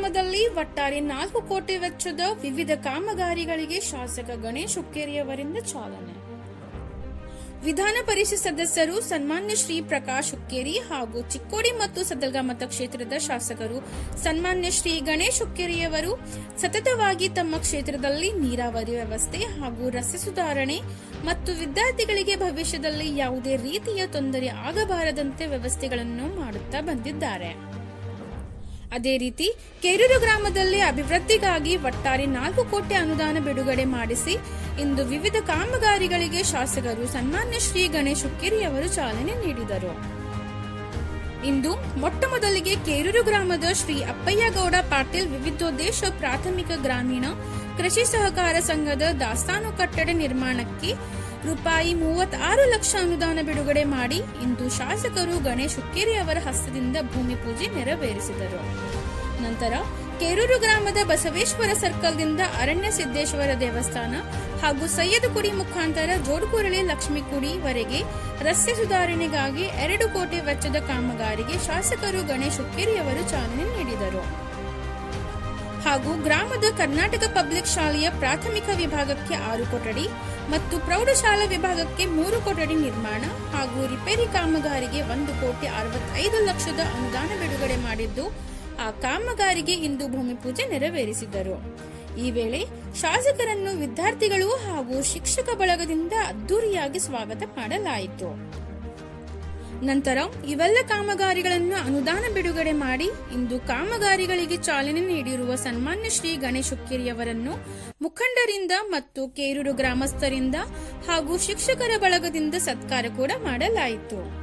ಗ್ರಾಮದಲ್ಲಿ ಒಟ್ಟಾರೆ ನಾಲ್ಕು ಕೋಟಿ ವೆಚ್ಚದ ವಿವಿಧ ಕಾಮಗಾರಿಗಳಿಗೆ ಶಾಸಕ ಗಣೇಶ್ ಹುಕ್ಕೇರಿಯವರಿಂದ ಚಾಲನೆ. ವಿಧಾನ ಪರಿಷತ್ ಸದಸ್ಯರು ಸನ್ಮಾನ್ಯ ಶ್ರೀ ಪ್ರಕಾಶ್ ಹುಕ್ಕೇರಿ ಹಾಗೂ ಚಿಕ್ಕೋಡಿ ಮತ್ತು ಸದಲ್ಗ ಮತಕ್ಷೇತ್ರದ ಶಾಸಕರು ಸನ್ಮಾನ್ಯ ಶ್ರೀ ಗಣೇಶ್ ಹುಕ್ಕೇರಿಯವರು ಸತತವಾಗಿ ತಮ್ಮ ಕ್ಷೇತ್ರದಲ್ಲಿ ನೀರಾವರಿ ವ್ಯವಸ್ಥೆ ಹಾಗೂ ರಸ್ತೆ ಸುಧಾರಣೆ ಮತ್ತು ವಿದ್ಯಾರ್ಥಿಗಳಿಗೆ ಭವಿಷ್ಯದಲ್ಲಿ ಯಾವುದೇ ರೀತಿಯ ತೊಂದರೆ ಆಗಬಾರದಂತೆ ವ್ಯವಸ್ಥೆಗಳನ್ನು ಮಾಡುತ್ತಾ ಬಂದಿದ್ದಾರೆ. ಅದೇ ರೀತಿ ಕೇರೂರು ಗ್ರಾಮದಲ್ಲಿ ಅಭಿವೃದ್ಧಿಗಾಗಿ ಒಟ್ಟಾರೆ ನಾಲ್ಕು ಕೋಟಿ ಅನುದಾನ ಬಿಡುಗಡೆ ಮಾಡಿಸಿ ಇಂದು ವಿವಿಧ ಕಾಮಗಾರಿಗಳಿಗೆ ಶಾಸಕರು ಸನ್ಮಾನ್ಯ ಶ್ರೀ ಗಣೇಶ್ ಹುಕ್ಕೇರಿ ಅವರು ಚಾಲನೆ ನೀಡಿದರು. ಇಂದು ಮೊಟ್ಟ ಮೊದಲಿಗೆ ಕೇರೂರು ಗ್ರಾಮದ ಶ್ರೀ ಅಪ್ಪಯ್ಯಗೌಡ ಪಾಟೀಲ್ ವಿವಿಧೋದ್ದೇಶ ಪ್ರಾಥಮಿಕ ಗ್ರಾಮೀಣ ಕೃಷಿ ಸಹಕಾರ ಸಂಘದ ದಾಸ್ತಾನು ಕಟ್ಟಡ ನಿರ್ಮಾಣಕ್ಕೆ ರೂಪಾಯಿ ಮೂವತ್ತಾರು ಲಕ್ಷ ಅನುದಾನ ಬಿಡುಗಡೆ ಮಾಡಿ ಇಂದು ಶಾಸಕರು ಗಣೇಶ್ ಹುಕ್ಕೇರಿ ಅವರ ಹಸ್ತದಿಂದ ಭೂಮಿ ಪೂಜೆ ನೆರವೇರಿಸಿದರು. ನಂತರ ಕೇರೂರು ಗ್ರಾಮದ ಬಸವೇಶ್ವರ ಸರ್ಕಲ್ದಿಂದ ಅರಣ್ಯ ಸಿದ್ದೇಶ್ವರ ದೇವಸ್ಥಾನ ಹಾಗೂ ಸೈಯದಕುಡಿ ಮುಖಾಂತರ ಜೋಡುಕುರಳಿ ಲಕ್ಷ್ಮೀಕುಡಿ ವರೆಗೆ ರಸ್ತೆ ಸುಧಾರಣೆಗಾಗಿ ಎರಡು ಕೋಟಿ ವೆಚ್ಚದ ಕಾಮಗಾರಿಗೆ ಶಾಸಕರು ಗಣೇಶ್ ಹುಕ್ಕೇರಿ ಅವರು ಚಾಲನೆ ನೀಡಿದರು. ಹಾಗೂ ಗ್ರಾಮದ ಕರ್ನಾಟಕ ಪಬ್ಲಿಕ್ ಶಾಲೆಯ ಪ್ರಾಥಮಿಕ ವಿಭಾಗಕ್ಕೆ ಆರು ಕೊಠಡಿ ಮತ್ತು ಪ್ರೌಢಶಾಲಾ ವಿಭಾಗಕ್ಕೆ ಮೂರು ಕೊಠಡಿ ನಿರ್ಮಾಣ ಹಾಗೂ ರಿಪೇರಿ ಕಾಮಗಾರಿಗೆ ಒಂದು ಕೋಟಿ ಅರವತ್ತೈದು ಲಕ್ಷದ ಅನುದಾನ ಬಿಡುಗಡೆ ಮಾಡಿದ್ದು, ಆ ಕಾಮಗಾರಿಗೆ ಇಂದು ಭೂಮಿ ಪೂಜೆ ನೆರವೇರಿಸಿದರು. ಈ ವೇಳೆ ಶಾಸಕರನ್ನು ವಿದ್ಯಾರ್ಥಿಗಳು ಹಾಗೂ ಶಿಕ್ಷಕ ಬಳಗದಿಂದ ಅದ್ದೂರಿಯಾಗಿ ಸ್ವಾಗತ ಮಾಡಲಾಯಿತು. ನಂತರ ಇವೆಲ್ಲ ಕಾಮಗಾರಿಗಳನ್ನು ಅನುದಾನ ಬಿಡುಗಡೆ ಮಾಡಿ ಇಂದು ಕಾಮಗಾರಿಗಳಿಗೆ ಚಾಲನೆ ನೀಡಿರುವ ಸನ್ಮಾನ್ಯ ಶ್ರೀ ಗಣೇಶ್ ಹುಕ್ಕೇರಿಯವರನ್ನು ಮುಖಂಡರಿಂದ ಮತ್ತು ಕೇರೂರು ಗ್ರಾಮಸ್ಥರಿಂದ ಹಾಗೂ ಶಿಕ್ಷಕರ ಬಳಗದಿಂದ ಸತ್ಕಾರ ಕೂಡ ಮಾಡಲಾಯಿತು.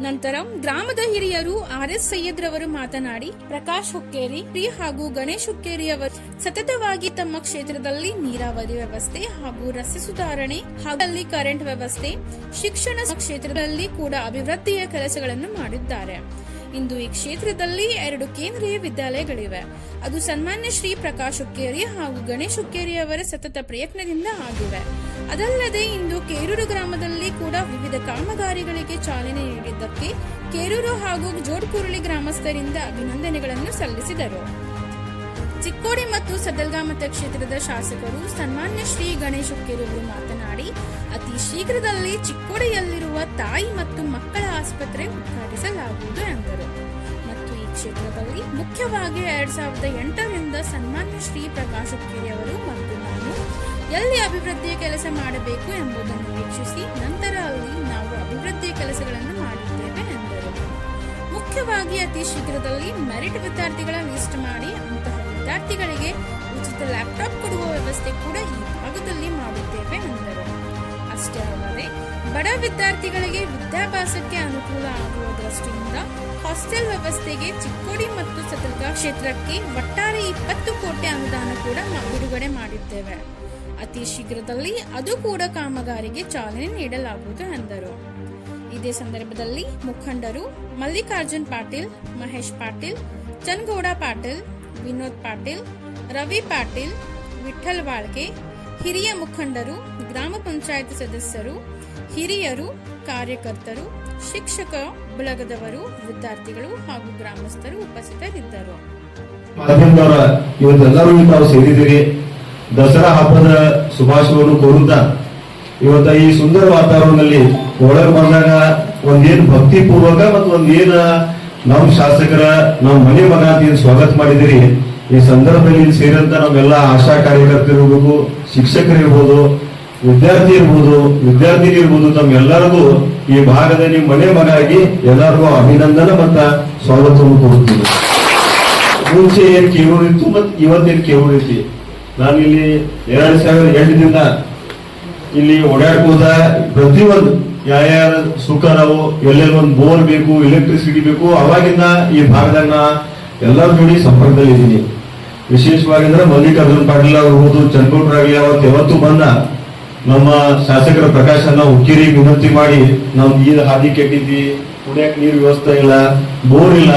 ನಂತರ ಗ್ರಾಮದ ಹಿರಿಯರು ಆರ್ ಎಸ್ ಸೈಯದ್ರವರು ಮಾತನಾಡಿ, ಪ್ರಕಾಶ್ ಹುಕ್ಕೇರಿ ಶ್ರೀ ಹಾಗೂ ಗಣೇಶ್ ಹುಕ್ಕೇರಿ ಅವರು ಸತತವಾಗಿ ತಮ್ಮ ಕ್ಷೇತ್ರದಲ್ಲಿ ನೀರಾವರಿ ವ್ಯವಸ್ಥೆ ಹಾಗೂ ರಸ್ತೆ ಸುಧಾರಣೆ ಹಾಗೂ ಕರೆಂಟ್ ವ್ಯವಸ್ಥೆ, ಶಿಕ್ಷಣ ಕ್ಷೇತ್ರದಲ್ಲಿ ಕೂಡ ಅಭಿವೃದ್ಧಿಯ ಕೆಲಸಗಳನ್ನು ಮಾಡಿದ್ದಾರೆ. ಇಂದು ಈ ಕ್ಷೇತ್ರದಲ್ಲಿ ಎರಡು ಕೇಂದ್ರೀಯ ವಿದ್ಯಾಲಯಗಳಿವೆ. ಅದು ಸನ್ಮಾನ್ಯ ಶ್ರೀ ಪ್ರಕಾಶ್ ಹುಕ್ಕೇರಿ ಹಾಗೂ ಗಣೇಶ್ ಹುಕ್ಕೇರಿ ಅವರ ಸತತ ಪ್ರಯತ್ನದಿಂದ ಆಗಿವೆ. ಅದಲ್ಲದೆ ಇಂದು ಕೇರೂರು ಗ್ರಾಮದಲ್ಲಿ ಕೂಡ ವಿವಿಧ ಕಾಮಗಾರಿಗಳಿಗೆ ಚಾಲನೆ ನೀಡಿದ್ದಕ್ಕೆ ಕೇರೂರು ಹಾಗೂ ಜೋಡ್ಕುರುಳಿ ಗ್ರಾಮಸ್ಥರಿಂದ ಅಭಿನಂದನೆಗಳನ್ನು ಸಲ್ಲಿಸಿದರು. ಚಿಕ್ಕೋಡಿ ಮತ್ತು ಸದಲ್ಗಾಮತ ಕ್ಷೇತ್ರದ ಶಾಸಕರು ಸನ್ಮಾನ್ಯ ಶ್ರೀ ಗಣೇಶ್ ಹುಕ್ಕೇರಿ ಮಾತನಾಡಿ ಅತಿ ಶೀಘ್ರದಲ್ಲಿ ಚಿಕ್ಕೋಡಿಯಲ್ಲಿರುವ ತಾಯಿ ಮತ್ತು ಮಕ್ಕಳ ಆಸ್ಪತ್ರೆ ಉದ್ಘಾಟಿಸಲಾಗುವುದು ಎಂದರು. ಮತ್ತು ಈ ಕ್ಷೇತ್ರದಲ್ಲಿ ಮುಖ್ಯವಾಗಿ ಎರಡ್ ಸಾವಿರದ ಎಂಟರಿಂದ ಸನ್ಮಾನ್ಯ ಶ್ರೀ ಪ್ರಕಾಶ್ ಹುಕ್ಕೇರಿ ಅವರು ಮತ್ತು ನಾನು ಎಲ್ಲಿ ಅಭಿವೃದ್ಧಿಯ ಕೆಲಸ ಮಾಡಬೇಕು ಎಂಬುದನ್ನು ವೀಕ್ಷಿಸಿ ನಂತರ ಅಲ್ಲಿ ನಾವು ಅಭಿವೃದ್ಧಿಯ ಕೆಲಸಗಳನ್ನು ಮಾಡುತ್ತೇವೆ ಎಂದರು. ಮುಖ್ಯವಾಗಿ ಅತಿ ಶೀಘ್ರದಲ್ಲಿ ಮೆರಿಟ್ ವಿದ್ಯಾರ್ಥಿಗಳ ಲಿಸ್ಟ್ ಮಾಡಿ ಅಂತಹ ವಿದ್ಯಾರ್ಥಿಗಳಿಗೆ ಉಚಿತ ಲ್ಯಾಪ್ಟಾಪ್ ಕೊಡುವ ವ್ಯವಸ್ಥೆ ಕೂಡ ಈ ಭಾಗದಲ್ಲಿ ಮಾಡುತ್ತೇವೆ ಎಂದರು. ಅಷ್ಟೇ ಅಲ್ಲದೆ, ಬಡ ವಿದ್ಯಾರ್ಥಿಗಳಿಗೆ ವಿದ್ಯಾಭ್ಯಾಸಕ್ಕೆ ಅನುಕೂಲ ಆಗುವ ದೃಷ್ಟಿಯಿಂದ ಹಾಸ್ಟೆಲ್ ವ್ಯವಸ್ಥೆಗೆ ಚಿಕ್ಕೋಡಿ ಮತ್ತು ಸದರ್ಗಾ ಕ್ಷೇತ್ರಕ್ಕೆ ಒಟ್ಟಾರೆ ಇಪ್ಪತ್ತು ಕೋಟಿ ಅನುದಾನ ಕೂಡ ಬಿಡುಗಡೆ ಮಾಡಿದ್ದೇವೆ. ಅತಿ ಶೀಘ್ರದಲ್ಲಿ ಅದು ಕೂಡ ಕಾಮಗಾರಿಗೆ ಚಾಲನೆ ನೀಡಲಾಗುವುದು ಎಂದರು. ಇದೇ ಸಂದರ್ಭದಲ್ಲಿ ಮುಖಂಡರು ಮಲ್ಲಿಕಾರ್ಜುನ್ ಪಾಟೀಲ್, ಮಹೇಶ್ ಪಾಟೀಲ್ ಚನ್ಗೌಡ ಪಾಟೀಲ್, ವಿನೋದ್ ಪಾಟೀಲ್, ರವಿ ಪಾಟೀಲ್ ವಿಠಲ್ ವಾಳ್ಕೆ ಹಿರಿಯ ಮುಖಂಡರು, ಗ್ರಾಮ ಪಂಚಾಯತ್ ಸದಸ್ಯರು, ಹಿರಿಯರು, ಕಾರ್ಯಕರ್ತರು, ಶಿಕ್ಷಕ ಬಳಗದವರು, ವಿದ್ಯಾರ್ಥಿಗಳು ಹಾಗೂ ಗ್ರಾಮಸ್ಥರು ಉಪಸ್ಥಿತರಿದ್ದರು. ಇವತ್ತೆಲ್ಲರೂ ನಾವು ಸೇರಿದ್ದೀರಿ ದಸರಾ ಹಬ್ಬದ ಶುಭಾಶಯವನ್ನು ಕೋರುತ್ತಾ, ಇವತ್ತ ಈ ಸುಂದರ ವಾತಾವರಣದಲ್ಲಿ ಒಳಗೆ ಬಂದಾಗ ಒಂದೇನು ಭಕ್ತಿ ಪೂರ್ವಕ ಮತ್ತು ಒಂದೇನ ನಮ್ಮ ಶಾಸಕರ, ನಮ್ಮ ಮನೆ ಮಗ ಅಂತ ಸ್ವಾಗತ ಮಾಡಿದಿರಿ ಈ ಸಂದರ್ಭದಲ್ಲಿ ಸೇರಿದಂತ ನಮ್ಮೆಲ್ಲ ಆಶಾ ಕಾರ್ಯಕರ್ತರು ಇರ್ಬೋದು ಶಿಕ್ಷಕರು ಇರ್ಬೋದು, ವಿದ್ಯಾರ್ಥಿ ಇರ್ಬೋದು, ವಿದ್ಯಾರ್ಥಿನಿ ಇರ್ಬೋದು ತಮ್ಮೆಲ್ಲರಿಗೂ ಈ ಭಾಗದಲ್ಲಿ ಮನೆ ಮಗ ಆಗಿ ಎಲ್ಲರಿಗೂ ಅಭಿನಂದನೆ ಮತ್ತ ಸ್ವಾಗತವನ್ನು ಕೊಡುತ್ತೀವಿ ಮುಂಚೆ ಏನ್ ಕೇಳೂರು ಇತ್ತು ಮತ್ ಇವತ್ತೇನ್ ಕೇಳೂರು ಐತಿ? ನಾನು ಇಲ್ಲಿ ಎರಡು ಸಾವಿರದ ಎಂಟರಿಂದ ಇಲ್ಲಿ ಓಡಾಡ್ಬೋದ ಪ್ರತಿಯೊಂದು ಯಾರ ಸುಖ ನಾವು ಎಲ್ಲೆಲ್ಲೊಂದು ಬೋರ್ ಬೇಕು ಎಲೆಕ್ಟ್ರಿಸಿಟಿ ಬೇಕು, ಅವಾಗಿಂದ ಈ ಭಾಗದಾಗ ನಾ ಎಲ್ಲರ ಜೋಡಿ ಸಂಪರ್ಕದಲ್ಲಿ ಇದ್ದೀನಿ ವಿಶೇಷವಾಗಿ ಅಂದ್ರೆ ಮಲ್ಲಿಕಾರ್ಜುನ್ ಪಾಟೀಲ್ ಆಗಿರ್ಬೋದು ಚನ್ಕೋಟ್ರಾಗ್ಲಿ ಅವತ್ತು ಯಾವತ್ತು ಬಂದ ನಮ್ಮ ಶಾಸಕರ ಪ್ರಕಾಶನ ಉಕ್ಕಿರಿ ವಿನಂತಿ ಮಾಡಿ ನಾವು ನೀರು ಹಾದಿ ಕೆಟ್ಟಿದ್ವಿ, ಕುಡಿಯಕ್ ನೀರು ವ್ಯವಸ್ಥೆ ಇಲ್ಲ, ಬೋರ್ ಇಲ್ಲ,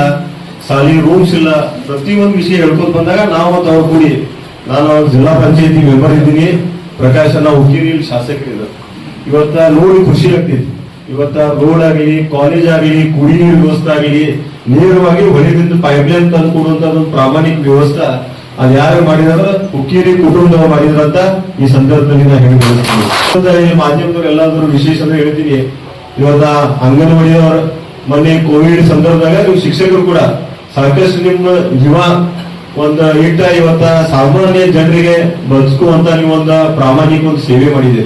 ಸಾಲಿ ರೂಮ್ಸ್ ಇಲ್ಲ, ಪ್ರತಿಯೊಂದು ವಿಷಯ ಹೇಳ್ಕೊಂಡ್ ಬಂದಾಗ ನಾವು ಮತ್ತು ಅವ್ರು ಕೂಡಿ ನಾನು ಜಿಲ್ಲಾ ಪಂಚಾಯತಿ ಮೆಂಬರ್ ಇದ್ದೀನಿ, ಪ್ರಕಾಶನ ಉಕ್ಕಿರಿ ಶಾಸಕರಿದ್ರು ಇವತ್ತ ನೋಡಿ ಖುಷಿ ಆಗ್ತೈತಿ ಇವತ್ತ ರೋಡ್ ಆಗಲಿ ಕಾಲೇಜ್ ಆಗಲಿ ಕುಡಿ ನೀರು ವ್ಯವಸ್ಥೆ ಆಗಲಿ, ನೇರವಾಗಿ ಹೊಳೆದಿಂದ ಪೈಪ್ಲೈನ್ ತಂದು ಕೊಡುವಂತ ಪ್ರಾಮಾಣಿಕ ವ್ಯವಸ್ಥೆ ಅದ್ ಯಾರು ಮಾಡಿದಾರ ಹುಕ್ಕೇರಿ ಕುಟುಂಬದವರು ಮಾಡಿದ್ರಂತ ಈ ಸಂದರ್ಭದಲ್ಲಿ ನಾನು ಹೇಳಿ ಈ ಮಾಧ್ಯಮದವ್ರು ಎಲ್ಲಾದ್ರೂ ವಿಶೇಷ ಹೇಳ್ತೀನಿ. ಇವತ್ತ ಅಂಗನವಾಡಿಯವರು, ಮೊನ್ನೆ ಕೋವಿಡ್ ಸಂದರ್ಭದಾಗ ನೀವು ಶಿಕ್ಷಕರು ಕೂಡ ಸಾಕಷ್ಟು ನಿಮ್ಮ ಜೀವ ಒಂದು ಇಟ್ಟ ಇವತ್ತ ಸಾಮಾನ್ಯ ಜನರಿಗೆ ಬದುಕುವಂತ ನೀವು ಒಂದ ಪ್ರಾಮಾಣಿಕ ಒಂದು ಸೇವೆ ಮಾಡಿದೆ.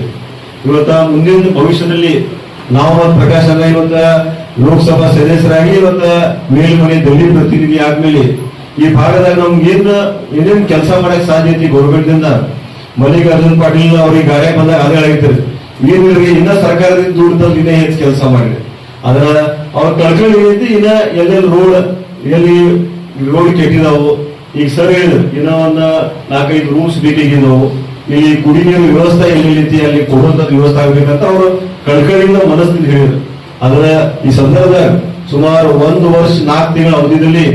ಇವತ್ತ ಮುಂದಿನ ಭವಿಷ್ಯದಲ್ಲಿ ನಾವು ಪ್ರಕಾಶ್ ಇವತ್ತ ಲೋಕಸಭಾ ಸದಸ್ಯರಾಗಿ ಇವತ್ತ ಮೇಲ್ಮನೆ ದಲಿತ ಪ್ರತಿನಿಧಿ ಆದ್ಮೇಲೆ ಈ ಭಾಗದಾಗ ಏನ್ ಏನೇನ್ ಕೆಲಸ ಮಾಡಕ್ ಸಾಧ್ಯ ಗೌರ್ಮೆಂಟ್ ದಿಂದ ಮಲ್ಲಿಕಾರ್ಜುನ್ ಪಾಟೀಲ್ ಅವ್ರಿಗೆ ಗಾಯ ಬಂದಾಗ ಅದೇ ಆಗಿರ್ತಾರೆ ವೀರರಿಗೆ ಇನ್ನ ಸರ್ಕಾರದಿಂದ ದೂರ ತಂದು ಇನ್ನೇ ಹೆಚ್ಚು ಕೆಲಸ ಮಾಡಿದೆ. ಅದರ ಅವ್ರ ಏನೈತಿ ಇನ್ನ ಎಲ್ಲೆಲ್ಲಿ ರೋಡ್ ಎಲ್ಲಿ ರೋಡ್ ಕೆಟ್ಟಿದಾವು. ಈಗ ಸರ್ ಹೇಳಿದ್ರು, ಇನ್ನ ಒಂದ್ ನಾಲ್ಕೈದು ರೂಮ್ಸ್ ಬೇಕಾಗಿದ್ದಾವು ಇಲ್ಲಿ ಕುಡಿ ನೀರು ವ್ಯವಸ್ಥೆ ಎಲ್ಲಿ ಐತಿ, ಅಲ್ಲಿ ಕೊಡುವಂತ ವ್ಯವಸ್ಥೆ ಆಗ್ಬೇಕಂತ ಅವರು ಕಳ್ಕಳಿಯಿಂದ ಮನಸ್ಸಿಂದ ಹೇಳಿದ್ರು. ಅದರ ಈ ಸಂದರ್ಭದಾಗ ಸುಮಾರು ಒಂದು ವರ್ಷ ನಾಲ್ಕು ತಿಂಗಳ ಅವಧಿಯಲ್ಲಿ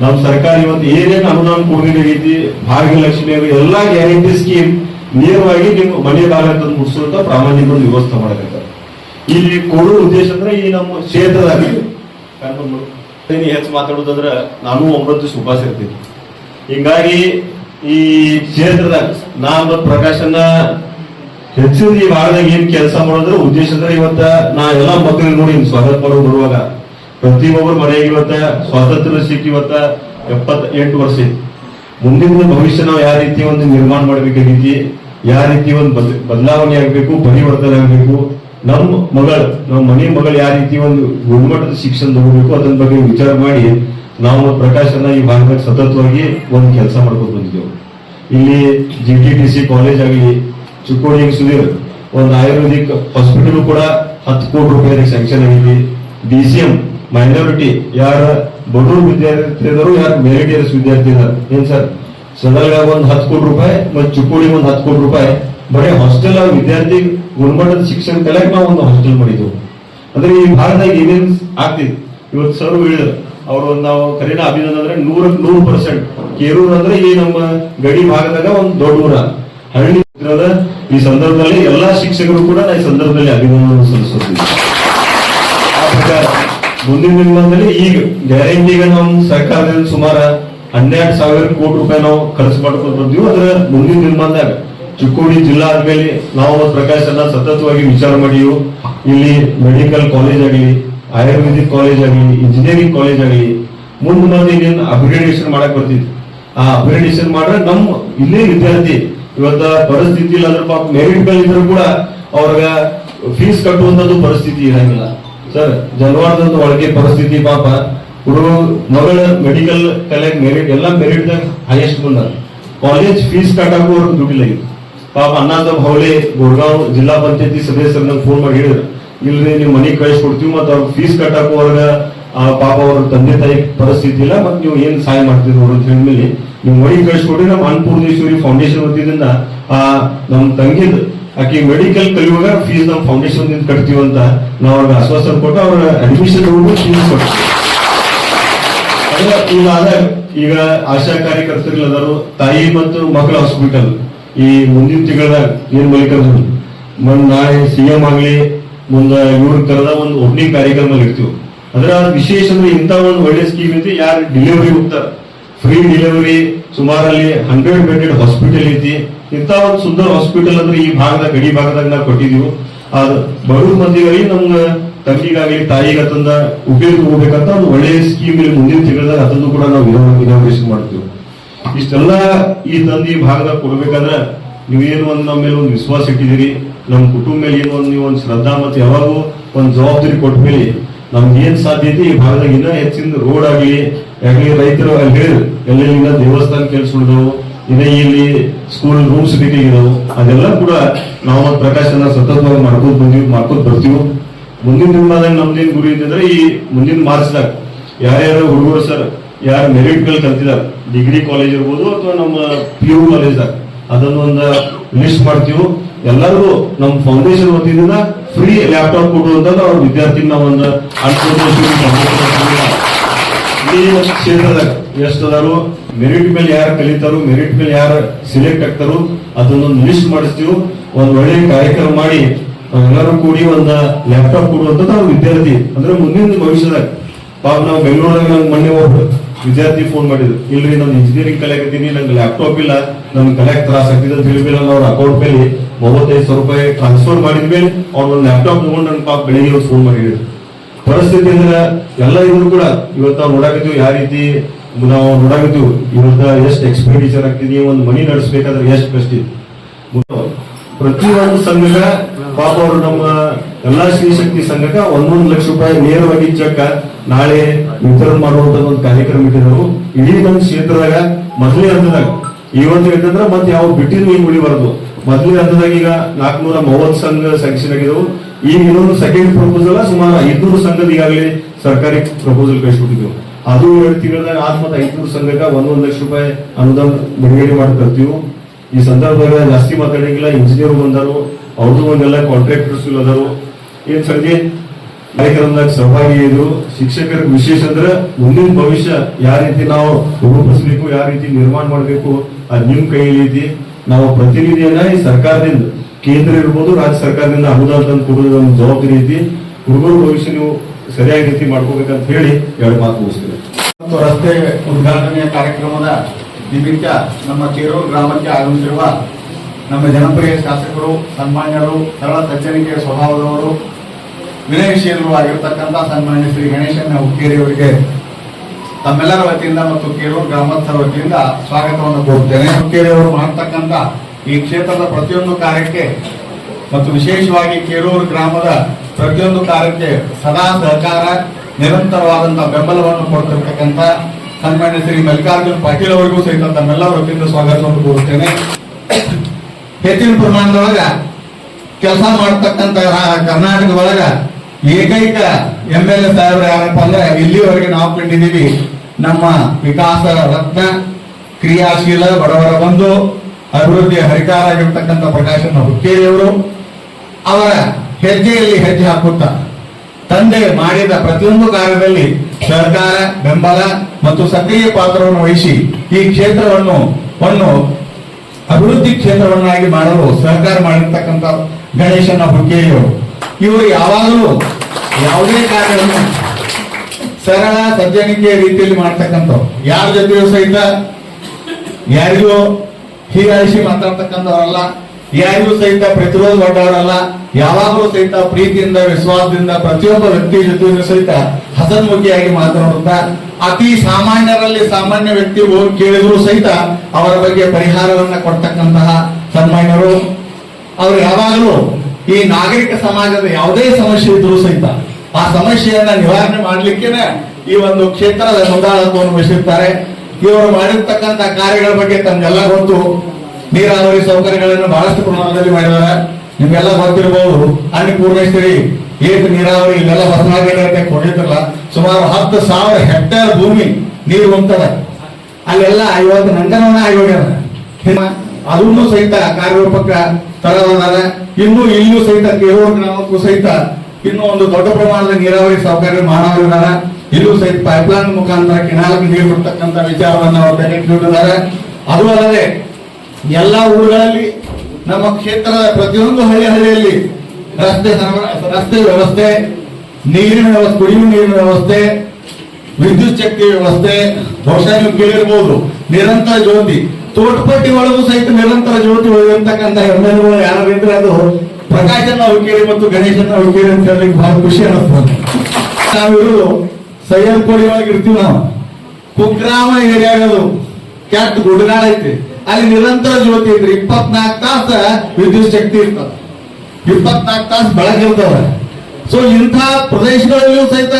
ನಮ್ಮ ಸರ್ಕಾರ ಇವತ್ತು ಏನೇನು ಅನುದಾನ ಕೊಡಬೇಕಾಗೈತಿ ಭಾಗ್ಯಲಕ್ಷ್ಮಿ ಅವರು ಎಲ್ಲಾ ಗ್ಯಾರಂಟಿ ಸ್ಕೀಮ್ ನೇರವಾಗಿ ನಿಮ್ಮ ಮನೆ ಭಾಗ ತಂದು ಮುಗಿಸುವಂತ ಪ್ರಾಮಾಣಿಕ ವ್ಯವಸ್ಥೆ ಮಾಡಬೇಕು. ಇಲ್ಲಿ ಕೊಡುವ ಉದ್ದೇಶ ಅಂದ್ರೆ ಈ ನಮ್ಮ ಕ್ಷೇತ್ರದಾಗ ಇನ್ನು ಹೆಚ್ಚು ಮಾತಾಡೋದಂದ್ರೆ ನಾನು ಒಂಬತ್ತು ಸುಭಾಷ್ ಇರ್ತೀನಿ. ಹಿಂಗಾಗಿ ಈ ಕ್ಷೇತ್ರದ ನಾನು ಪ್ರಕಾಶನ ಹೆಚ್ಚಿನ ಈ ಭಾಗದಾಗ ಏನ್ ಕೆಲಸ ಮಾಡೋದ್ರ ಉದ್ದೇಶ ಅಂದ್ರೆ ಇವತ್ತ ನಾ ಎಲ್ಲಾ ಮಕ್ಕಳಿಗೆ ನೋಡಿ ಸ್ವಾಗತ ಮಾಡೋ ಬರುವಾಗ ಪ್ರತಿಯೊಬ್ಬರ ಮನೆಗೆ ಇವತ್ತ ಸ್ವಾತಂತ್ರ್ಯ ಸಿಕ್ಕಿ ಇವತ್ತ ಎಪ್ಪತ್ತ ಎಂಟು ವರ್ಷ ಮುಂದಿನ ಭವಿಷ್ಯ ನಾವು ಯಾವ ರೀತಿ ಒಂದು ನಿರ್ಮಾಣ ಮಾಡ್ಬೇಕಾಗೈತಿ ಯಾವ ರೀತಿ ಒಂದು ಬದ್- ಬದಲಾವಣೆ ಆಗಬೇಕು, ಪರಿವರ್ತನೆ ಆಗಬೇಕು, ನಮ್ಮ ಮಗಳು, ನಮ್ಮ ಮನೆ ಮಗಳು ಯಾವ ರೀತಿ ಒಂದು ಗುಣಮಟ್ಟದ ಶಿಕ್ಷಣ ತಗೋಬೇಕು ಅದನ್ನ ಬಗ್ಗೆ ವಿಚಾರ ಮಾಡಿ ನಾವು ಪ್ರಕಾಶನ ಈ ಭಾಗದಲ್ಲಿ ಸತತವಾಗಿ ಒಂದು ಕೆಲಸ ಮಾಡ್ಕೊಂಡು ಬಂದಿದ್ದೇವೆ. ಇಲ್ಲಿ G T T C college ಆಗಲಿ, ಚಿಕ್ಕೋಡಿ ಸುಧೀರ್ ಒಂದು ಆಯುರ್ವೇದಿಕ್ ಹಾಸ್ಪಿಟಲ್ ಕೂಡ ಹತ್ತು ಕೋಟಿ ರೂಪಾಯಿ ಸ್ಯಾಂಕ್ಷನ್ ಆಗಿದೆ ಡಿ ಸಿ ಎಂ ಮೈನಾರಿಟಿ ಯಾರ ಬಡವರು ವಿದ್ಯಾರ್ಥಿ ಇದಾರು ಯಾರು ಮೆರಿಟಿಯರ್ಸ್ ವಿದ್ಯಾರ್ಥಿ ಏನ್ ಸರ್? ಸದಲ್ಗಾಗ ಒಂದು ಹತ್ತು ಕೋಟಿ ರೂಪಾಯಿ, ಮತ್ತೆ ಚಿಕ್ಕೋಡಿ ಒಂದು ಹತ್ತು ಕೋಟಿ ರೂಪಾಯಿ. ಬರೀ ಹಾಸ್ಟೆಲ್ ವಿದ್ಯಾರ್ಥಿ ಗುಣಮಟ್ಟದ ಶಿಕ್ಷಣ ಕಲೆಕ್ಟ್ ನಾವು ಒಂದು ಹಾಸ್ಟೆಲ್ ಮಾಡಿದ್ವು ಅಂದ್ರೆ ಈ ಭಾರತದಾಗ ಏನೇನ್ ಆಗ್ತಿತ್ತು ಇವತ್ತು ಸರ್ ಹೇಳಿದ್ರು, ಅವರು ನಾವು ಕರೀನ ಅಭಿನಂದನೆ ಅಂದ್ರೆ ನೂರ, ನೂರು ಪರ್ಸೆಂಟ್ ಕೇರೂರು ಅಂದ್ರೆ ಈ ನಮ್ಮ ಗಡಿ ಭಾಗದಾಗ ಒಂದು ದೊಡ್ಡ ಊರ. ಹಳ್ಳಿ ಈ ಸಂದರ್ಭದಲ್ಲಿ ಎಲ್ಲಾ ಶಿಕ್ಷಕರು ಕೂಡ ನಾ ಈ ಸಂದರ್ಭದಲ್ಲಿ ಅಭಿನಂದನೆ ಪ್ರಕಾರ ಮುಂದಿನ ದಿನಮಾನದಲ್ಲಿ ಈಗ ಗ್ಯಾರಂಟಿಗ ನಮ್ಮ ಸರ್ಕಾರದಿಂದ ಸುಮಾರು ಹನ್ನೆರಡು ಸಾವಿರ ಕೋಟಿ ರೂಪಾಯಿ ನಾವು ಖರ್ಚು ಮಾಡ್ಕೊಂಡು ಬಂದಿವಿ ಅದ್ರ ಮುಂದಿನ ದಿನಮಾನದಾಗ ಚಿಕ್ಕೋಡಿ ಜಿಲ್ಲಾ ಆದ್ಮೇಲೆ ನಾವು ಒಂದು ಪ್ರಕಾಶನ ಸತತವಾಗಿ ವಿಚಾರ ಮಾಡಿಯು, ಇಲ್ಲಿ ಮೆಡಿಕಲ್ ಕಾಲೇಜ್ ಆಗಲಿ, ಆಯುರ್ವೇದಿಕ್ ಕಾಲೇಜ್ ಆಗಲಿ ಇಂಜಿನಿಯರಿಂಗ್ ಕಾಲೇಜ್ ಆಗಲಿ, ಮುಂದೆ ಬಂದು ಇನ್ನೇನು ಅಪ್ಗ್ರೇಡೇಷನ್ ಮಾಡಕ್ ಬರ್ತಿದ್ವಿ. ಆ ಅಪ್ಗ್ರೇಡೇಷನ್ ಮಾಡ್ರೆ ನಮ್ಮ ಇಲ್ಲೇ ವಿದ್ಯಾರ್ಥಿ ಇವತ್ತ ಪರಿಸ್ಥಿತಿ ಇಲ್ಲ ಅಂದ್ರೆ ಮೆರಿಟ್ ಇದ್ರು ಕೂಡ ಅವ್ರಿಗೆ ಫೀಸ್ ಕಟ್ಟುವಂತದ್ದು ಪರಿಸ್ಥಿತಿ ಇರಂಗಿಲ್ಲ. ಸರ್ ಜನವಾರದ ಒಳಗೆ ಪರಿಸ್ಥಿತಿ ಪಾಪ. ಹುಡುಗ ಮಗಳ ಮೆಡಿಕಲ್ ಕಾಲೇಜ್ ಮೆರಿಟ್ ಎಲ್ಲ ಮೆರಿಟ್ ದಾಗ ಹೈಯೆಸ್ಟ್ ಬಂದ ಕಾಲೇಜ್ ಫೀಸ್ ಕಟ್ ಅವ್ರಿಗೆ ದುಡ್ಡಿಲ್ಲ ಪಾಪ ಅಣ್ಣಾದವ್ ಹೌಳೆ ಗುರ್ಗಾವ್ ಜಿಲ್ಲಾ ಪಂಚಾಯತಿ ಸದಸ್ಯರನ್ನ ಫೋನ್ ಮಾಡಿ ಹೇಳಿದ್ರು. ಇಲ್ರಿ, ನೀವು ಮನೆಗೆ ಕಳಿಸ್ಕೊಡ್ತೀವಿ ಮತ್ತೆ ಅವ್ರಿಗೆ ಫೀಸ್ ಕಟ್ ಅವ್ರ ಆ ಪಾಪ ಅವ್ರ ತಂದೆ ತಾಯಿ ಪರಿಸ್ಥಿತಿ ಇಲ್ಲ, ಮತ್ತೆ ನೀವು ಏನು ಸಹಾಯ ಮಾಡ್ತೀರಿ ಅಂತ ಹೇಳಿದ್ಮೇಲೆ, ನೀವು ಮನೆಗೆ ಕಳಿಸ್ಕೊಡ್ರಿ ನಮ್ಮ ಅನ್ನಪೂರ್ಣೇಶ್ವರಿ ಫೌಂಡೇಶನ್ ವತಿಯಿಂದ ನಮ್ಮ ತಂಗಿದ್ ಆಕೆ ಮೆಡಿಕಲ್ ಕಲಿಯುವಾಗ ಫೀಸ್ ನಾವು ಫೌಂಡೇಶನ್ ಕಟ್ತೀವಿ ಅಂತ ನಾವು ಅವ್ರಿಗೆ ಆಶ್ವಾಸನೆ ಕೊಟ್ಟು ಅವ್ರ ಅಡ್ಮಿಷನ್ ಫೀಸ್ ಕೊಟ್ಟು ಈಗ ಈಗ ಆಶಾ ಕಾರ್ಯಕರ್ತರು ತಾಯಿ ಮತ್ತು ಮಕ್ಕಳ ಹಾಸ್ಪಿಟಲ್ ಈ ಮುಂದಿನ ತಿಂಗಳದಾಗ ಏನ್ ಮಲ್ಲಿಕಾರ್ಜುನ್ ಮೊನ್ನೆ ನಾಳೆ ಸಿಎಂ ಆಗ್ಲಿ, ಮುಂದ ಇವ್ರ ಕರೆದ ಒಂದು ಓಪನಿಂಗ್ ಕಾರ್ಯಕ್ರಮ ಇರ್ತೀವಿ. ಅದರ ವಿಶೇಷ ಅಂದ್ರೆ ಇಂಥ ಒಂದು ಒಳ್ಳೆ ಸ್ಕೀಮ್ ಐತಿ, ಯಾರು ಡೆಲಿವರಿ ಹೋಗ್ತಾರೆ. ಫ್ರೀ ಡೆಲಿವರಿ ಸುಮಾರಲ್ಲಿ ಹಂಡ್ರೆಡ್ ಬೆಡೆಡ್ ಹಾಸ್ಪಿಟಲ್ ಐತಿ. ಇಂತ ಒಂದು ಸುಂದರ ಹಾಸ್ಪಿಟಲ್ ಅಂದ್ರೆ ಈ ಭಾಗದ ಗಡಿ ಭಾಗದಾಗ ನಾವು ಕೊಟ್ಟಿದೀವಿ. ಅದ್ ಬಡವ್ರ ಮಂದಿಗಳಿಗೆ ನಮ್ಗ ತಂಗಿಗಾಗಲಿ ತಾಯಿಗೆ ತಂದ ಉಪಯೋಗ ಹೋಗ್ಬೇಕಂತ ಒಂದು ಒಳ್ಳೆಯ ಸ್ಕೀಮ್ ಇಲ್ಲಿ ಮುಂದಿನ ತಿಂಗಳದಾಗ ಅದನ್ನು ಕೂಡ ನಾವು ಇನಾಗ್ರೇಷನ್ ಮಾಡ್ತೀವಿ. ಇಷ್ಟೆಲ್ಲ ಈ ತಂದಿ ಭಾಗದಾಗ ಕೊಡ್ಬೇಕಂದ್ರ ನೀವೇನು ಒಂದು ನಮ್ಮ ಮೇಲೆ ಒಂದು ವಿಶ್ವಾಸ ಇಟ್ಟಿದ್ದೀರಿ. ನಮ್ಮ ಕುಟುಂಬ ಮೇಲೆ ಏನು ಒಂದು ನೀವು ಒಂದು ಶ್ರದ್ಧಾ ಮತ್ತೆ ಯಾವಾಗೂ ಒಂದು ಜವಾಬ್ದಾರಿ ಕೊಟ್ಟ ಮೇಲೆ ನಮ್ಗೆ ಏನ್ ಸಾಧ್ಯತೆ ಈ ಭಾಗದಾಗ ಇನ್ನೂ ಹೆಚ್ಚಿನ ರೋಡ್ ಆಗಲಿ ಯಾಕಂದ್ರೆ ರೈತರು ಅಲ್ಲಿ ಎಲ್ಲೆಲ್ಲಿ ದೇವಸ್ಥಾನ ದೇವಸ್ಥಾನ ಕೆಲ್ಸಗಳಿದಾವು ಇನ್ನ ಇಲ್ಲಿ ಸ್ಕೂಲ್ ರೂಮ್ಸ್ ಬೇಕಾಗಿದಾವು ಅದೆಲ್ಲ ಕೂಡ ನಾವು ಪ್ರಕಾಶನ ಸತತವಾಗಿ ಮಾಡ್ಕೊಂಡು ಬಂದೀವಿ, ಮಾಡ್ಕೊಂಡು ಬರ್ತೀವಿ. ಮುಂದಿನ ದಿನಮಾನದಾಗ ನಮ್ದೇನ್ ಗುರಿ ಅಂತಂದ್ರೆ ಈ ಮುಂದಿನ ಮಾರ್ಚ್ದಾಗ ಯಾರ್ಯಾರು ಹುಡುಗರು ಸರ್ ಯಾರು ಮೆರಿಟ್ ಮೇಲೆ ಕಲ್ತಿದಾರ ಡಿಗ್ರಿ ಕಾಲೇಜ್ ಇರ್ಬೋದು ಅಥವಾ ನಮ್ಮ ಪಿ ಯು ಕಾಲೇಜ್ದಾಗ ಅದನ್ನು ಒಂದು ಲಿಸ್ಟ್ ಮಾಡ್ತೀವಿ. ಎಲ್ಲರಿಗೂ ನಮ್ಮ ಫೌಂಡೇಶನ್ ವತಿಯಿಂದ ಫ್ರೀ ಲ್ಯಾಪ್ಟಾಪ್ ಕೊಡುವಂತ ಅವ್ರ ವಿದ್ಯಾರ್ಥಿನ ಒಂದು ಒಂದು ಈ ಕ್ಷೇತ್ರದಾಗ ಎಷ್ಟು ಅದಾರು ಮೆರಿಟ್ ಮೇಲೆ ಯಾರು ಕಲಿತಾರೋ ಮೆರಿಟ್ ಮೇಲೆ ಯಾರು ಸಿಲೆಕ್ಟ್ ಆಗ್ತಾರೋ ಅದನ್ನೊಂದು ಲಿಸ್ಟ್ ಮಾಡಿಸ್ತೀವಿ. ಒಂದು ಒಳ್ಳೆ ಕಾರ್ಯಕ್ರಮ ಮಾಡಿ ಎಲ್ಲರೂ ಕೂಡಿ ಒಂದು ಲ್ಯಾಪ್ಟಾಪ್ ಕೊಡುವಂತ ನಾವು ವಿದ್ಯಾರ್ಥಿ, ಅಂದ್ರೆ ಮುಂದಿನ ಭವಿಷ್ಯದಾಗ ಪಾಪ ನಾವು ಬೆಂಗಳೂರಾಗ ನಂಗೆ ಮೊನ್ನೆ ಒಬ್ಬ ವಿದ್ಯಾರ್ಥಿ ಫೋನ್ ಮಾಡಿದ್ರು. ಇಲ್ರಿ, ನಾನು ಇಂಜಿನಿಯರಿಂಗ್ ಕಲಿಯಾಕತ್ತೀನಿ, ನಂಗೆ ಲ್ಯಾಪ್ಟಾಪ್ ಇಲ್ಲ ನಮ್ಗೆ ಕಲಿಯಾಕ ತ್ರಾಸ ಆಗ್ತಿದೆ ಅಂತ ಹೇಳಿದ್ಮೇಲೆ ಅವ್ರ ಅಕೌಂಟ್ ಮೇಲೆ ಮೂವತ್ತೈದು ಸಾವಿರ ರೂಪಾಯಿ ಟ್ರಾನ್ಸ್ಫರ್ ಮಾಡಿದ್ಮೇಲೆ ಅವ್ರು ಒಂದು ಲ್ಯಾಪ್ಟಾಪ್ ತಗೊಂಡು ನನ್ನ ಪಾಪ ಬೆಳಿಗ್ಗೆ ಫೋನ್ ಮಾಡಿದ್ರು. ಪರಿಸ್ಥಿತಿ ಅಂದ್ರೆ ಎಲ್ಲ ಇವರು ಕೂಡ ಇವತ್ತು ನಾವು ನೋಡಾಕತ್ತೀವಿ, ಯಾವ ರೀತಿ ನಾವು ನೋಡಾಕತ್ತೀವಿ. ಇವತ್ತ ಎಷ್ಟು ಎಕ್ಸ್ಪೆಂಡಿಚರ್ ಆಗ್ತಿದೆ ಒಂದು ಮನಿ ನಡೆಸ್ಬೇಕಾದ್ರೆ ಎಷ್ಟು ಕಷ್ಟ ಪ್ರತಿಯೊಂದು ಸಂಘಗ ಪಾಪ ಅವರು ನಮ್ಮ ಎಲ್ಲಾ ಶ್ರೀ ಶಕ್ತಿ ಸಂಘಕ್ಕ ಒಂದೊಂದು ಲಕ್ಷ ರೂಪಾಯಿ ನೇರವಾಗಿ ಚೆಕ್ ನಾಳೆ ವಿತರಣೆ ಮಾಡುವಂತ ಒಂದು ಕಾರ್ಯಕ್ರಮ ಇಟ್ಟಿದ್ರು ಇಡೀ ನಮ್ಮ ಕ್ಷೇತ್ರದಾಗ ಮೊದಲೇ ಹಂತದಾಗ ಈ ಒಂದು ಹೇಳ್ತಂದ್ರೆ ಮತ್ತೆ ಯಾವ ಬಿಟ್ಟಿದ್ ಮೀನ್ ಉಳಿಬಾರ್ದು. ಮೊದಲನೇ ಹಂತದಾಗ ಈಗ ನಾಲ್ಕನೂರ ಮೂವತ್ತು ಸಂಘ ಸ್ಯಾಂಕ್ಷನ್ ಆಗಿದವು ಈಗ ಇನ್ನೊಂದು ಸೆಕೆಂಡ್ ಪ್ರಪೋಸಲ್ ಸುಮಾರು ಐದ್ನೂರು ಸಂಘದ ಈಗಾಗಲೇ ಸರ್ಕಾರಿ ಪ್ರಪೋಸಲ್ ಕಳಿಸ್ಬಿಟ್ಟಿದ್ದೆವು ಅದು ಎರಡು ತಿಂಗಳದಾಗ ಆದ್ ಮತ್ತೆ ಐದ್ನೂರು ಸಂಘಕ್ಕ ಒಂದೊಂದು ಲಕ್ಷ ರೂಪಾಯಿ ಅನುದಾನ ಬಿಡುಗಡೆ ಮಾಡಿ ತರ್ತೀವಿ ಈ ಸಂದರ್ಭದಾಗ ಜಾಸ್ತಿ ಮಾತಾಡಂಗಿಲ್ಲ ಇಂಜಿನಿಯರ್ ಬಂದರು ಅವ್ರದ್ದು ಒಂದೆಲ್ಲ ಕಾಂಟ್ರಾಕ್ಟರ್ಸ್ ಅದಾರು. ಏನ್ ಸಂಜೆ? ಕಾರ್ಯಕ್ರಮದಾಗ ಸಹಭಾಗಿ ಇದ್ರು. ಶಿಕ್ಷಕರಿಗೆ ವಿಶೇಷ ಅಂದ್ರೆ ಮುಂದಿನ ಭವಿಷ್ಯ, ಯಾವ ರೀತಿ ನಾವು ರೂಪಿಸಬೇಕು, ಯಾವ ರೀತಿ ನಿರ್ಮಾಣ ಮಾಡಬೇಕು, ಅದು ನಿಮ್ ಕೈಯಲ್ಲಿ ನಾವು ಪ್ರತಿನಿಧಿಯನ್ನ ಈ ಸರ್ಕಾರದಿಂದ, ಕೇಂದ್ರ ಇರ್ಬೋದು, ರಾಜ್ಯ ಸರ್ಕಾರದಿಂದ ಅನುದಾನ ತಂದು ಕೊಡೋದು ಒಂದು ಜವಾಬ್ದಾರಿ ಐತಿ. ಹುಡುಗರು ಭವಿಷ್ಯ ನೀವು ಸರಿಯಾಗಿ ರೀತಿ ಮಾಡ್ಕೋಬೇಕಂತ ಹೇಳಿ ಎರಡು ಮಾತು ಮುಗಿಸ್ತೇವೆ ಮತ್ತು ರಸ್ತೆ ಉದ್ಘಾಟನೆಯ ಕಾರ್ಯಕ್ರಮದ ನಿಮಿತ್ತ ನಮ್ಮ ಕೇರೂರು ಗ್ರಾಮಕ್ಕೆ ಆಗಮಿಸಿರುವ ನಮ್ಮ ಜನಪ್ರಿಯ ಶಾಸಕರು, ಸನ್ಮಾನ್ಯರು, ಸರಳ ಸಜ್ಜನಿಕೆಯ ಸ್ವಭಾವದವರು, ವಿನಯಶೀಲರು ಆಗಿರ್ತಕ್ಕಂಥ ಸನ್ಮಾನ್ಯ ಶ್ರೀ ಗಣೇಶನ ಹುಕ್ಕೇರಿ ಅವರಿಗೆ ತಮ್ಮೆಲ್ಲರ ವತಿಯಿಂದ ಮತ್ತು ಕೇರೂರು ಗ್ರಾಮಸ್ಥರ ವತಿಯಿಂದ ಸ್ವಾಗತವನ್ನು ಕೋರುತ್ತೇನೆ. ಕೇರೂರು ಮಾಡ್ತಕ್ಕಂಥ ಈ ಕ್ಷೇತ್ರದ ಪ್ರತಿಯೊಂದು ಕಾರ್ಯಕ್ಕೆ ಮತ್ತು ವಿಶೇಷವಾಗಿ ಕೇರೂರು ಗ್ರಾಮದ ಪ್ರತಿಯೊಂದು ಕಾರ್ಯಕ್ಕೆ ಸದಾ ಸಹಕಾರ ನಿರಂತರವಾದಂತಹ ಬೆಂಬಲವನ್ನು ಕೊಡ್ತಿರ್ತಕ್ಕಂಥ ಸನ್ಮಾನ್ಯ ಶ್ರೀ ಮಲ್ಲಿಕಾರ್ಜುನ್ ಪಾಟೀಲ್ ಅವರಿಗೂ ಸಹಿತ ತಮ್ಮೆಲ್ಲರ ವತಿಯಿಂದ ಸ್ವಾಗತವನ್ನು ಕೋರುತ್ತೇನೆ. ಹೆಚ್ಚಿನ ಪ್ರಮಾಣದೊಳಗ ಕೆಲಸ ಮಾಡತಕ್ಕಂತ ಕರ್ನಾಟಕದೊಳಗ ಏಕೈಕ ಎಂ ಎಲ್ ಎ ಸಾಹೇಬ್ರು ಯಾರಪ್ಪ ಅಂದ್ರೆ ಇಲ್ಲಿವರೆಗೆ ನಾವು ಕಂಡಿದ್ದೀವಿ. ನಮ್ಮ ವಿಕಾಸ ರತ್ನ ಕ್ರಿಯಾಶೀಲ ಬಡವರ ಬಂದು ಅಭಿವೃದ್ಧಿಯ ಹರಿಕಾರ ಆಗಿರ್ತಕ್ಕಂಥ ಪ್ರಕಾಶನ ಹುಕ್ಕೇರಿಯವರು ಅವರ ಹೆಜ್ಜೆಯಲ್ಲಿ ಹೆಜ್ಜೆ ಹಾಕುತ್ತಾ ತಂದೆ ಮಾಡಿದ ಪ್ರತಿಯೊಂದು ಕಾರ್ಯದಲ್ಲಿ ಸರ್ಕಾರ ಬೆಂಬಲ ಮತ್ತು ಸಕ್ರಿಯ ಪಾತ್ರವನ್ನು ವಹಿಸಿ ಈ ಕ್ಷೇತ್ರವನ್ನು ಒಂದು ಅಭಿವೃದ್ಧಿ ಕ್ಷೇತ್ರವನ್ನಾಗಿ ಮಾಡಲು ಸಹಕಾರ ಮಾಡಿರ್ತಕ್ಕಂಥ ಗಣೇಶನ ಹುಕ್ಕೇರಿಯವರು. ಇವರು ಯಾವಾಗಲೂ ಯಾವುದೇ ಕಾರ್ಯವನ್ನು ಸರಳ ಸಜ್ಜನಿಕೆಯ ರೀತಿಯಲ್ಲಿ ಮಾಡ್ತಕ್ಕಂಥವ್ರು. ಯಾರ ಜೊತೆಯೂ ಸಹಿತ ಯಾರಿಗೂ ಹೀಗಾಯಿಸಿ ಮಾತಾಡ್ತಕ್ಕಂಥವ್ರಲ್ಲ, ಯಾರಿಗೂ ಸಹಿತ ಪ್ರತಿರೋಧ ಒಡ್ಡವರಲ್ಲ ಯಾವಾಗಲೂ ಸಹಿತ ಪ್ರೀತಿಯಿಂದ, ವಿಶ್ವಾಸದಿಂದ ಪ್ರತಿಯೊಬ್ಬ ವ್ಯಕ್ತಿ ಜೊತೆಯೂ ಸಹಿತ ಹಸನ್ಮುಖಿಯಾಗಿ ಮಾತನಾಡುತ್ತಾ, ಅತಿ ಸಾಮಾನ್ಯರಲ್ಲಿ ಸಾಮಾನ್ಯ ವ್ಯಕ್ತಿ ಕೇಳಿದ್ರು ಸಹಿತ ಅವರ ಬಗ್ಗೆ ಪರಿಹಾರವನ್ನ ಕೊಡ್ತಕ್ಕಂತಹ ಸನ್ಮಾನ್ಯರು. ಅವರು ಯಾವಾಗಲೂ ಈ ನಾಗರಿಕ ಸಮಾಜದ ಯಾವುದೇ ಸಮಸ್ಯೆ ಇದ್ರೂ ಸಹಿತ ಆ ಸಮಸ್ಯೆಯನ್ನ ನಿವಾರಣೆ ಮಾಡ್ಲಿಕ್ಕೆನೆ ಈ ಒಂದು ಕ್ಷೇತ್ರದ ಮುಂದಾಳತ್ವವನ್ನು ವಹಿಸಿರ್ತಾರೆ ಇವರು ಮಾಡಿರ್ತಕ್ಕಂಥ ಕಾರ್ಯಗಳ ಬಗ್ಗೆ ತಮ್ಗೆಲ್ಲ ಗೊತ್ತು. ನೀರಾವರಿ ಸೌಕರ್ಯಗಳನ್ನು ಬಹಳಷ್ಟು ಪ್ರಮಾಣದಲ್ಲಿ ಮಾಡಿದ್ದಾರೆ. ನಿಮ್ಗೆಲ್ಲ ಗೊತ್ತಿರಬಹುದು ಅನ್ನಪೂರ್ಣೇಶ್ವರಿ ಏಕ ನೀರಾವರಿ ಇಲ್ಲೆಲ್ಲ ಹೊಸದಾಗಿ ಕೊಟ್ಟಿದ್ರಲ್ಲ, ಸುಮಾರು ಹತ್ತು ಸಾವಿರ ಹೆಕ್ಟೇರ್ ಭೂಮಿ ನೀರು ಹೊಂತದ ಅಲ್ಲೆಲ್ಲ ಇವತ್ತು ನಂಜನವನ ಆಯೋಗ್ಯ ಅದನ್ನು ಸಹಿತ ಕಾರ್ಯರೂಪಕ್ಕೆ ತರದಾರ ಇನ್ನು ಇಲ್ಲೂ ಸಹಿತ ಕೇರೂರು ಗ್ರಾಮಕ್ಕೂ ಸಹಿತ ಇನ್ನು ಒಂದು ದೊಡ್ಡ ಪ್ರಮಾಣದ ನೀರಾವರಿ ಸೌಕರ್ಯ ಮಾಡಿದ್ದಾರೆ ಇದು ಸಹಿತ ಪೈಪ್ಲೈನ್ ಮುಖಾಂತರ ಕೆನಾಲ್ಗೆ ನೀರು ಬಿಡ್ತಕ್ಕಂತ ವಿಚಾರವನ್ನು ಅವರು ತೆಗೆದುಕೊಂಡಿದ್ದಾರೆ ಅದು ಅಲ್ಲದೆ ಎಲ್ಲ ಊರುಗಳಲ್ಲಿ ನಮ್ಮ ಕ್ಷೇತ್ರದ ಪ್ರತಿಯೊಂದು ಹಳ್ಳಿ ಹಳ್ಳಿಯಲ್ಲಿ ರಸ್ತೆ ರಸ್ತೆ ವ್ಯವಸ್ಥೆ, ನೀರಿನ ವ್ಯವಸ್ಥೆ, ಕುಡಿಯುವ ನೀರಿನ ವ್ಯವಸ್ಥೆ, ವಿದ್ಯುತ್ ಶಕ್ತಿ ವ್ಯವಸ್ಥೆ, ಬಹುಶಃ ನೀವು ಕೇಳಿರ್ಬೋದು, ನಿರಂತರ ಜ್ಯೋತಿ. ತೋಟಪಟ್ಟಿ ಒಳಗೂ ಸಹಿತ ನಿರಂತರ ಜ್ಯೋತಿ ಒಯ್ದಿರ್ತಕ್ಕಂಥ ಎಲ್ ಯಾರು ಅದು ಪ್ರಕಾಶನ ಹುಕ್ಕೇರಿ ಮತ್ತು ಗಣೇಶನ ಹುಕ್ಕೇರಿ ಅಂತ ಹೇಳಲಿಕ್ಕೆ ಬಹಳ ಖುಷಿ ಅನಿಸ್ತದೆ ನಾವಿರೋದು ಸೈಯದ್ ಕೋಡಿ ಒಳಗೆ ಇರ್ತೀವಿ ನಾವು. ಕುಗ್ರಾಮ ಏರಿಯಾಗದು ಕೆಟ್ಟ ಗುಡ್ಗಾಡ ಐತಿ. ಅಲ್ಲಿ ನಿರಂತರ ಜ್ಯೋತಿ ಐತ್ರಿ. ಇಪ್ಪತ್ನಾಲ್ಕು ತಾಸ ವಿದ್ಯುತ್ ಶಕ್ತಿ ಇರ್ತದ ಇಪ್ಪತ್ನಾಲ್ಕು ತಾಸು ಇರ್ತದ ಸೊ ಇಂಥ ಪ್ರದೇಶಗಳಲ್ಲಿಯೂ ಸಹಿತ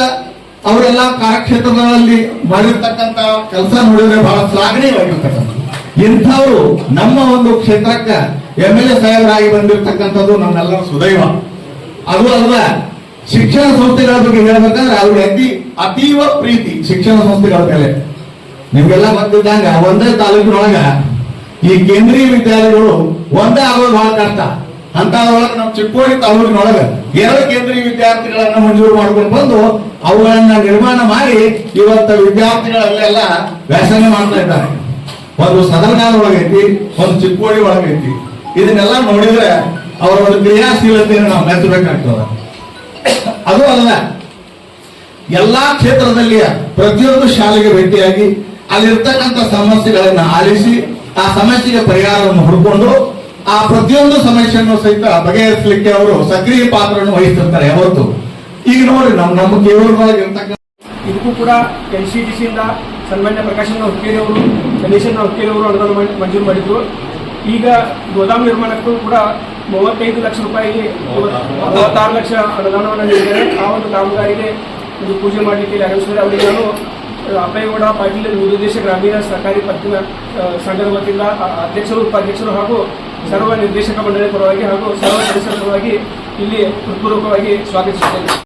ಅವರೆಲ್ಲ ಕಾರ್ಯಕ್ಷೇತ್ರಗಳಲ್ಲಿ ಮಾಡಿರ್ತಕ್ಕಂತ ಕೆಲಸ ನೋಡಿದ್ರೆ ಬಹಳ ಶ್ಲಾಘನೀಯವಾಗಿರ್ತಕ್ಕಂಥ ಇಂಥವ್ರು ನಮ್ಮ ಒಂದು ಕ್ಷೇತ್ರಕ್ಕ ಎಂ ಎಲ್ ಎ ಸಾಹೇಬರಾಗಿ ಬಂದಿರತಕ್ಕಂಥದ್ದು ನಮ್ಮೆಲ್ಲರ ಸುದೈವ. ಅದು ಅಲ್ಲದ ಶಿಕ್ಷಣ ಸಂಸ್ಥೆಗಳ ಬಗ್ಗೆ ಹೇಳ್ಬೇಕಂದ್ರೆ ಅವ್ರಿಗೆ ಅತಿ ಅತೀವ ಪ್ರೀತಿ ಶಿಕ್ಷಣ ಸಂಸ್ಥೆಗಳ ಮೇಲೆ. ನಿಮ್ಗೆಲ್ಲ ಗೊತ್ತಿದ್ದಂಗ ಒಂದೇ ತಾಲೂಕಿನೊಳಗ ಈ ಕೇಂದ್ರೀಯ ವಿದ್ಯಾಲಯಗಳು ಒಂದೇ ಆಗೋದು ಬಹಳ ಕಷ್ಟ. ಅಂತದ್ರೊಳಗ ನಮ್ಮ ಚಿಕ್ಕೋಡಿ ತಾಲೂಕಿನೊಳಗ ಎರಡು ಕೇಂದ್ರೀಯ ವಿದ್ಯಾರ್ಥಿಗಳನ್ನ ಮಂಜೂರು ಮಾಡ್ಕೊಂಡು ಬಂದು ಅವುಗಳನ್ನ ನಿರ್ಮಾಣ ಮಾಡಿ ಇವತ್ತು ವಿದ್ಯಾರ್ಥಿಗಳಲ್ಲೆಲ್ಲ ವ್ಯಾಸಂಗ ಮಾಡ್ತಾ ಇದ್ದಾರೆ. ಒಂದು ಸದರ್ಗಾಲ ಒಳಗೈತಿ, ಒಂದು ಚಿಕ್ಕೋಡಿ ಒಳಗೈತಿ. ಇದನ್ನೆಲ್ಲ ನೋಡಿದ್ರೆ ಅವರ ಒಂದು ಕ್ರಿಯಾಶೀಲತೆಯನ್ನು ನಾವು ಮೆಚ್ಚಬೇಕಾಗ್ತದೆ. ಅದು ಅಲ್ಲ ಎಲ್ಲಾ ಕ್ಷೇತ್ರದಲ್ಲಿ ಪ್ರತಿಯೊಂದು ಶಾಲೆಗೆ ಭೇಟಿಯಾಗಿ ಅಲ್ಲಿರ್ತಕ್ಕಂಥ ಸಮಸ್ಯೆಗಳನ್ನು ಆಲಿಸಿ, ಆ ಸಮಸ್ಯೆಗೆ ಪರಿಹಾರವನ್ನು ಹುಡುಕೊಂಡು, ಆ ಪ್ರತಿಯೊಂದು ಸಮಸ್ಯೆಯನ್ನು ಸಹಿತ ಬಗೆಹರಿಸಲಿಕ್ಕೆ ಅವರು ಸಕ್ರಿಯ ಪಾತ್ರವನ್ನು ವಹಿಸಿರ್ತಾರೆ ಯಾವತ್ತು ಈಗ ನೋಡಿ ನಮ್ಮ ನಮ್ಮ ಕೇವಲವಾಗಿರ್ತಕ್ಕಂಥ ಇದಕ್ಕೂ ಕೂಡ ಎನ್ ಸಿ ಡಿ ಸಿಯಿಂದ ಸನ್ಮಾನ್ಯ ಪ್ರಕಾಶನ ಹುಕ್ಕೇರಿ ಅವರು ಗಣೇಶನ ಹುಕ್ಕೇರಿ ಅವರು ಅನುದಾನ ಮಂಜೂರು ಮಾಡಿದ್ರು. ಈಗ ಗೋದಾಮ್ ನಿರ್ಮಾಣಕ್ಕೂ ಕೂಡ ಮೂವತ್ತೈದು ಲಕ್ಷ ರೂಪಾಯಿಗೆ ಮೂವತ್ತಾರು ಲಕ್ಷ ಅನುದಾನವನ್ನು ನೀಡಿದ್ದಾರೆ. ಆ ಒಂದು ಕಾಮಗಾರಿಗೆ ಒಂದು ಪೂಜೆ ಮಾಡಲಿಕ್ಕೆ ಆಗಮಿಸಿದರೆ ಅವರಿಗೆ ನಾನು ಅಪ್ಪೇಗೌಡ ಪಾಟೀಲ್ ನಿರ್ದೇಶ ಗ್ರಾಮೀಣ ಸರ್ಕಾರಿ ಪತ್ತಿನ ಸಂಘದ ವತಿಯಿಂದ ಅಧ್ಯಕ್ಷರು, ಉಪಾಧ್ಯಕ್ಷರು ಹಾಗೂ ಸರ್ವ ನಿರ್ದೇಶಕ ಮಂಡಳಿ ಪರವಾಗಿ ಹಾಗೂ ಸರ್ವ ಸದಸ್ಯರ ಪರವಾಗಿ ಇಲ್ಲಿ ಹೃತ್ಪೂರ್ವಕವಾಗಿ ಸ್ವಾಗತಿಸುತ್ತೇನೆ.